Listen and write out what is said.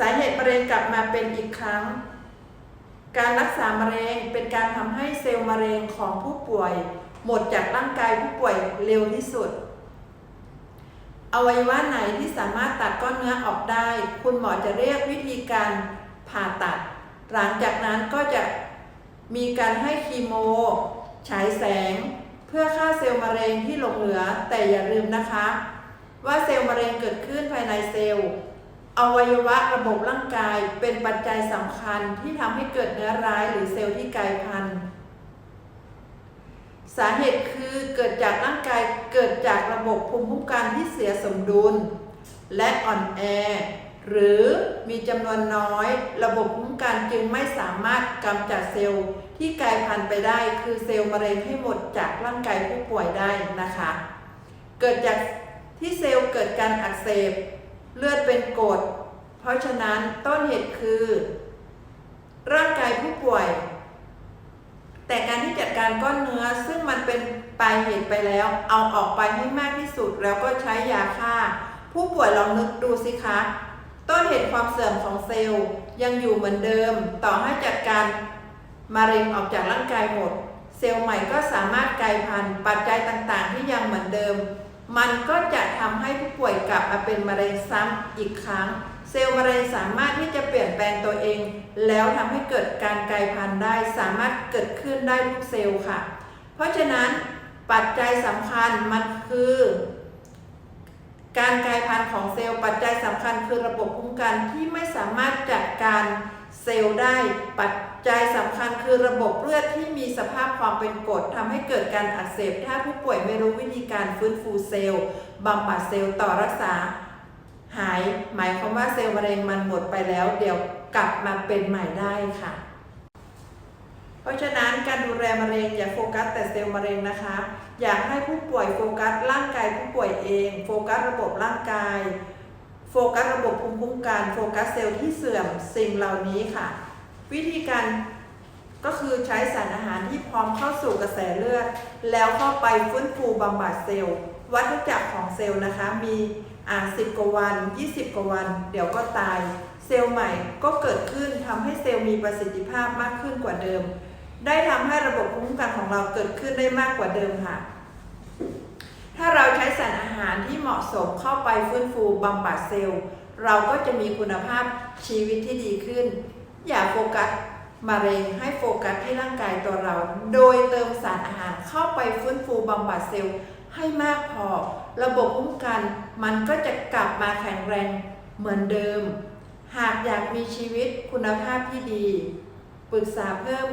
สาเหตุมะเร็งกลับมาเป็นอีกครั้ง การรักษามะเร็งเป็นการทำให้เซลล์มะเร็งของผู้ป่วย หมดจากร่างกายผู้ป่วยเร็วที่สุด อวัยวะไหนที่สามารถตัดก้อนเนื้อออกได้ คุณหมอจะเรียกวิธีการผ่าตัด หลังจากนั้นก็จะมีการให้คีโม ฉายแสง เพื่อฆ่าเซลล์มะเร็งที่หลงเหลือ แต่อย่าลืมนะคะ ว่าเซลล์มะเร็งเกิดขึ้นภายในเซลล์ อวัยวะระบบร่างกายเป็นปัจจัยสำคัญที่ทำให้เกิดเนื้อร้ายหรือเซลล์ที่กลายพันธุ์ สาเหตุคือเกิดจากร่างกายเกิดจากระบบภูมิคุ้มกันที่เสียสมดุล และอ่อนแอ หรือมีจำนวนน้อย ระบบภูมิคุ้มกันจึงไม่สามารถกำจัดเซลล์ที่กลายพันธุ์ไปได้ คือเซลล์มะเร็งให้หมดจากร่างกายผู้ป่วยได้นะคะ เกิดจากที่เซลล์เกิดการอักเสบ เลือดเป็นกรดเพราะฉะนั้นต้นเหตุคือ ร่างกายผู้ป่วย แต่การที่จัดการก้อนเนื้อซึ่งมันเป็นปลายเหตุไปแล้ว เอาออกไปให้มากที่สุดแล้วก็ใช้ยาฆ่า ผู้ป่วยลองนึกดูสิคะต้นเหตุความเสื่อมของเซลล์ยังอยู่เหมือนเดิม ต่อให้จัดการมะเร็งออกจากร่างกายหมด เซลล์ใหม่ก็สามารถกลายพันธุ์ปัจจัยต่างๆ ที่ยังเหมือนเดิม มันก็จะทำให้ผู้ป่วยกลับมาเป็นมะเร็งซ้ำอีกครั้ง เซลล์มะเร็งสามารถที่จะเปลี่ยนแปลงตัวเอง แล้วทำให้เกิดการกลายพันธุ์ได้ สามารถเกิดขึ้นได้ทุกเซลล์ค่ะ เพราะฉะนั้นปัจจัยสำคัญมันคือ การกลายพันธุ์ของเซลล์ปัจจัยสำคัญคือระบบภูมิคุ้มกันที่ไม่สามารถจัดการ ลล์ได้ ปัจจัยสำคัญคือระบบเลือดที่มีสภาพความเป็นกรดทำให้เกิดการอักเสบ ถ้าผู้ป่วยไม่รู้วิธีการฟื้นฟูเซลล์บำบัดเซลล์ต่อรักษา หายหมายความว่าเซลล์มะเร็งมันหมดไปแล้ว เดี๋ยวกลับมาเป็นใหม่ได้ค่ะ เพราะฉะนั้นการดูแลมะเร็งอย่าโฟกัสแต่เซลล์มะเร็งนะคะ อยากให้ผู้ป่วยโฟกัสร่างกายผู้ป่วยเอง โฟกัสระบบร่างกาย โฟกัสระบบภูมิคุ้มกันโฟกัสเซลล์ที่เสื่อมสิ่งเหล่านี้ค่ะ วิธีการก็คือใช้สารอาหารที่พร้อมเข้าสู่กระแสเลือด แล้วเข้าไปฟื้นฟูบำบัดเซลล์ วัฏจักรของเซลล์นะคะ มีอ่าสิบกว่าวัน 20 กว่าวัน เดี๋ยวก็ตาย เซลล์ใหม่ก็เกิดขึ้นทำให้เซลล์มีประสิทธิภาพมากขึ้นกว่าเดิม ได้ทำให้ระบบภูมิคุ้มกันของเราเกิดขึ้นได้มากกว่าเดิมค่ะ ถ้าเราใช้สารอาหารที่เหมาะสมเข้าไปฟื้นฟูบำบัดเซลล์ เราก็จะมีคุณภาพชีวิตที่ดีขึ้น อย่าโฟกัสมะเร็งให้โฟกัสที่ร่างกายตัวเรา โดยเติมสารอาหารเข้าไปฟื้นฟูบำบัดเซลล์ให้มากพอ ระบบคุ้มกันมันก็จะกลับมาแข็งแรงเหมือนเดิม หากอยากมีชีวิตคุณภาพที่ดี ปรึกษาเพิ่ม